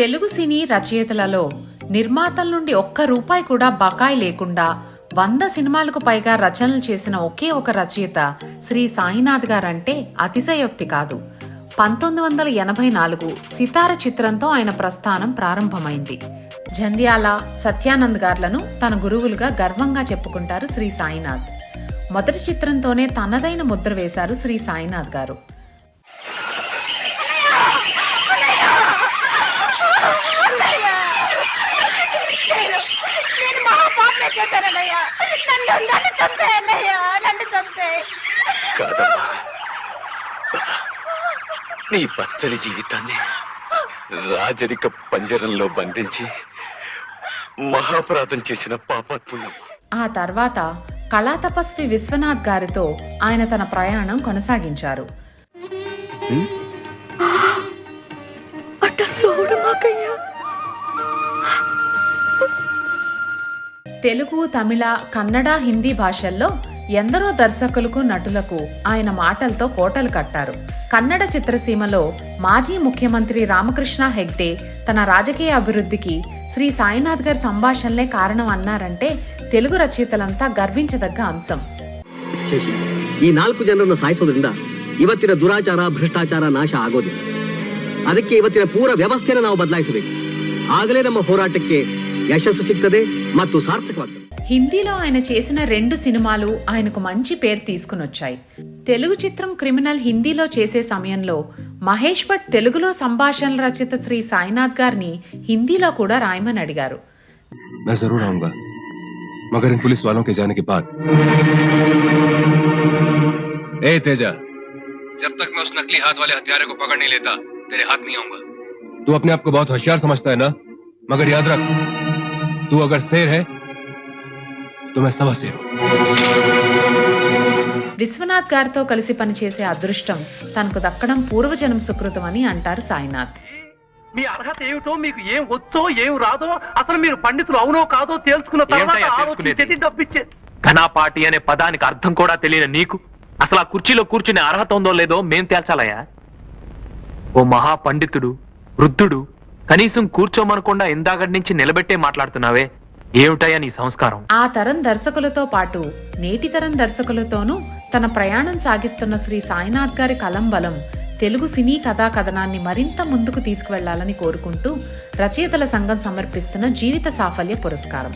తెలుగు సినీ రచయితలలో నిర్మాతల నుండి ఒక్క రూపాయి కూడా బకాయి లేకుండా వంద సినిమాలకు పైగా రచనలు చేసిన ఒకే ఒక రచయిత శ్రీ సాయినాథ్ గారంటే అతిశయోక్తి కాదు. పంతొమ్మిది వందల ఎనభై నాలుగు సితార చిత్రంతో ఆయన ప్రస్థానం ప్రారంభమైంది. జంధ్యాల సత్యానంద్ గార్లను తన గురువులుగా గర్వంగా చెప్పుకుంటారు శ్రీ సాయినాథ్. మొదటి చిత్రంతోనే తనదైన ముద్ర వేశారు శ్రీ సాయినాథ్ గారు. చేశానన్నయ్యా నన్ను నన్ను చంపే అన్నయ్యా నన్ను చంపే. కాదమ్మా. నీ పచ్చని జీవితాన్ని రాజరిక పంజరంలో బంధించి మహాపరాధం చేసిన పాపాత్ములమ్మ ఆ తర్వాత కళా తపస్వి విశ్వనాథ్ గారితో ఆయన తన ప్రయాణం కొనసాగించారు. అట్ట సోడు మాకయ్యా. తెలుగు తమిళ కన్నడ హిందీ భాషల్లో ఎందరో దర్శకులకు నటులకు ఆయన మాటలతో కోటలు కట్టారు కన్నడ చిత్రసీమలో మాజీ ముఖ్యమంత్రి రామకృష్ణ హెగ్డే తన రాజకీయ అభివృద్ధికి శ్రీ సాయినాథ్ గారి సంభాషణలే కారణం అన్నారంటే తెలుగు రచయితలంతా గర్వించదగ్గ అంశం ಶಶಿ ಈ ನಾಲ್ಕು ಜನರನ್ನ ಸಾಯಿಸೋದ್ರಿಂದ ಇವತ್ತಿನ ದುರಾಚಾರ ಭ್ರಷ್ಟಾಚಾರ ನಾಶ ಆಗೋದಿಲ್ಲ ಅದಕ್ಕೆ ಇವತ್ತಿನ ಪೂರ ವ್ಯವಸ್ಥೆನ ನಾವು ಬದಲಾಯಿಸಬೇಕು ಆಗಲೇ ನಮ್ಮ ಹೋರಾಟಕ್ಕೆ ಯಶಸ್ಸು ಸಿಗ್ತದೆ ಮತ್ತು ಸಾರ್ಥಕವಾಗ್ತದೆ హిందీలో ఆయన చేసిన రెండు సినిమాలు ఆయనకు మంచి పేరు తీసుకునొచ్చాయి తెలుగు చిత్రం క్రిమినల్ హిందీలో చేసే సమయంలో మహేష్ భట్ తెలుగులో సంభాషణల రచయిత శ్రీ సాయినాథ్ గారిని హిందీలో కూడా రాయమని అడిగారు मैं जरूर आऊंगा मगर इन पुलिस वालों के जाने के बाद ए तेजा जब तक मैं उस नकली हाथ वाले हथियारे को पकड़ नहीं लेता तेरे हाथ नहीं आऊंगा तू अपने आप को बहुत होशियार समझता है ना मगर याद रख तू अगर शेर है तो मैं सवा शेर हूं విశ్వనాథ్ గారితో కలిసి పనిచేసే అదృష్టం తనకు దక్కడం పూర్వజన్మ సుకృతం అని అంటారు సాయినాథ్ మీ అర్హత ఏమిటో మీకు ఏం వచ్చో ఏం రాదో అసలు మీరు పండితులు అవునో కాదో తేల్చుకున్న తర్వాత ఏమిటయ్యా ఆలోచించేది తెలుసుకునేది? డబ్బిచ్చే ఘనాపాటి అనే పదానికి అర్థం కూడా తెలియని నీకు అసలు ఆ కుర్చీలో కూర్చునే అర్హత ఉందో లేదో మేం తేల్చాలయ్యా ఓ మహా పండితుడు వృద్ధుడు కనీసం కూర్చోమనకుండా ఇందాకటి నుంచి నిలబెట్టే మాట్లాడుతున్నావే? ఏమిటయ్యా నీ సంస్కారం? ఆ తరం దర్శకులతో పాటు నేటి తరం దర్శకులతోనూ తన ప్రయాణం సాగిస్తున్న శ్రీ సాయినాథ్ గారి కలం బలం తెలుగు సినీ కథా కథనాన్ని మరింత ముందుకు తీసుకువెళ్ళాలని కోరుకుంటూ రచయితల సంఘం సమర్పిస్తున్న జీవిత సాఫల్య పురస్కారం.